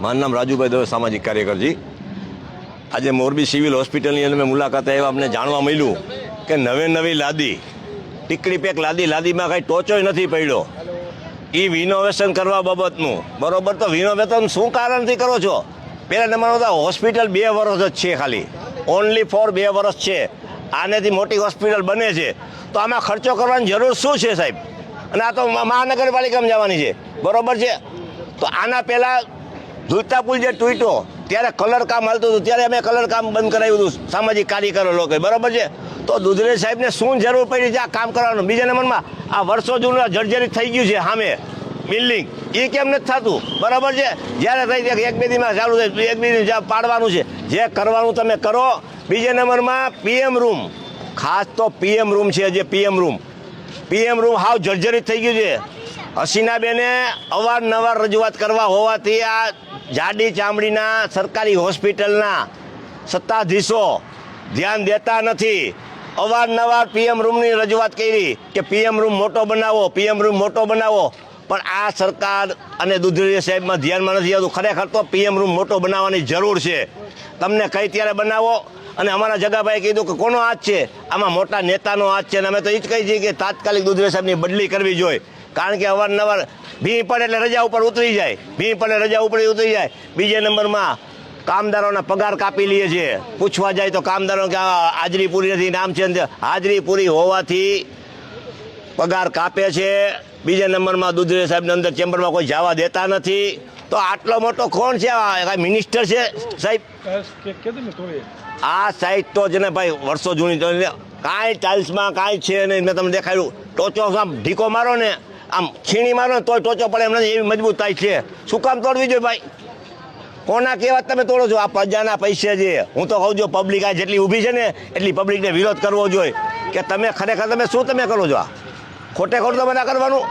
મારું નામ રાજુભાઈ દવે, સામાજિક કાર્યકરજી. આજે મોરબી સિવિલ હોસ્પિટલની અંદર મેં મુલાકાત આવ્યા જાણવા મળ્યું કે નવે નવી લાદી, ટીકડી પેક લાદી, લાદીમાં કાંઈ ટોચો નથી પડ્યો. એ વિનોવેશન કરવા બાબતનું. બરોબર, તો વિનોવેશન શું કારણથી કરો છો? પહેલા નંબરમાં તો હોસ્પિટલ બે વર્ષ જ છે ખાલી. ઓનલી ફોર બે વર્ષ છે. આનેથી મોટી હોસ્પિટલ બને છે. તો આમાં ખર્ચો કરવાની જરૂર શું છે સાહેબ? અને આ તો મહાનગરપાલિકામાં જવાની છે. બરોબર છે? તો આના પહેલાં ધૂળતા પુલ જે તૂટ્યો, ત્યારે કલર કામ હાલતું હતું, ત્યારે અમે કલર કામ બંધ કરાવ્યું હતું, સામાજિક કાર્યકરો લોકોએ, બરોબર છે? તો દુધરે સાહેબને શું જરૂર પડી છે આ કામ કરવાનું? બીજા નંબરમાં આ વર્ષો જૂનું જર્જરિત થઈ ગયું છે સામે, બિલ્ડિંગ. એ કેમ નથી થતું? બરાબર છે? જ્યારે થઈ એક બે દીમાં ચાલુ થાય, એક બે દી પાડવાનું છે, જે કરવાનું તમે કરો. બીજા નંબરમાં પીએમ રૂમ, ખાસ તો પીએમ રૂમ છે જે પીએમ રૂમ. પીએમ રૂમ હાવ જર્જરિત થઈ ગયું છે. હસીનાબેને અવારનવાર રજૂઆત કરવા હોવાથી આ જાડી ચામડીના સરકારી હોસ્પિટલના સત્તાધીશો ધ્યાન દેતા નથી. અવારનવાર પીએમ રૂમની રજૂઆત કરી કે પીએમ રૂમ મોટો બનાવો, પીએમ રૂમ મોટો બનાવો. પણ આ સરકાર અને દુધરી સાહેબમાં ધ્યાનમાં નથી આવતું. ખરેખર તો પીએમ રૂમ મોટો બનાવવાની જરૂર છે. તમને કઈ ત્યારે બનાવો? અને અમારા જગાભાઈએ કીધું કે કોનો હાથ છે? આમાં મોટા નેતાનો હાથ છે. અને અમે તો એ જ કહી છીએ કે તાત્કાલિક દુધરેજ સાહેબની બદલી કરવી જોઈએ. કારણ કે અવારનવાર ભીં પડે એટલે રજા ઉપર ઉતરી જાય. ભીં પડે રજા ઉપર ઉતરી જાય. બીજા નંબરમાં કામદારોના પગાર કાપી લઈએ છીએ પૂછવા જાય તો કામદારો કે આ હાજરી પૂરી નથી નામ છે હાજરી પૂરી હોવાથી પગાર કાપે છે. બીજા નંબરમાં દુધરે સાહેબની અંદર ચેમ્બરમાં કોઈ જવા દેતા નથી. તો આટલો મોટો કોણ છે? આ કાંઈ મિનિસ્ટર છે સાહેબ? આ સાઈડ તો છે ને ભાઈ વર્ષો જૂની તો કાંઈ ટાઇલ્સમાં કાંઈ છે નહીં. મેં તમને દેખાડ્યું. ટોચો ઢીકો મારો ને. આમ છીણી મારો તોય ટોચો પડે એમને એવી મજબૂતાઈ છે. શું કામ તોડવી જોઈએ ભાઈ? કોના કેવા તમે તોડો છો? આ પ્રજાના પૈસે છે હું તો કહું છું પબ્લિક આ જેટલી ઊભી છે ને, એટલી પબ્લિકને વિરોધ કરવો જોઈએ. કે તમે ખરેખર તમે શું તમે કરો છો આ? ખોટે ખોટું તમે ના કરવાનું?